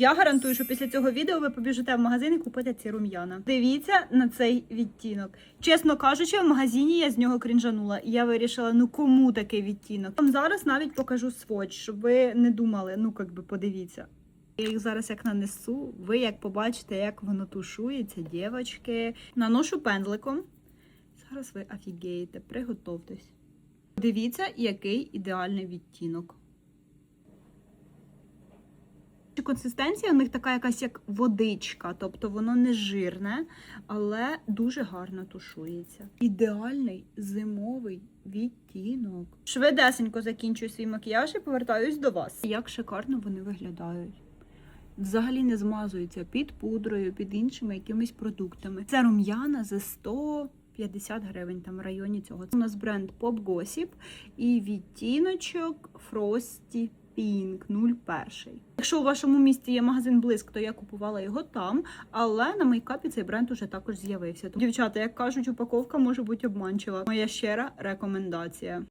Я гарантую, що після цього відео ви побіжите в магазин і купите ці рум'яна. Дивіться на цей відтінок. Чесно кажучи, в магазині я з нього крінжанула, і я вирішила, ну кому такий відтінок. Вам зараз навіть покажу сводч, щоб ви не думали, ну як би подивіться. Я їх зараз як нанесу, ви як побачите, як воно тушується, дівчатки. Наношу пензликом. Зараз ви офігієте, приготовтесь. Дивіться, який ідеальний відтінок. Консистенція у них така якась як водичка, тобто воно не жирне, але дуже гарно тушується. Ідеальний зимовий відтінок. Швидесенько закінчую свій макіяж і повертаюсь до вас. Як шикарно вони виглядають. Взагалі не змазуються під пудрою, під іншими якимись продуктами. Це рум'яна за 150 гривень там в районі цього. У нас бренд Pop Gossip і відтіночок Frosty Pink 01. Якщо у вашому місті є магазин блиск, то я купувала його там, але на мейкапі цей бренд уже також з'явився. Дівчата, як кажуть, упаковка може бути обманчива. Моя щира рекомендація.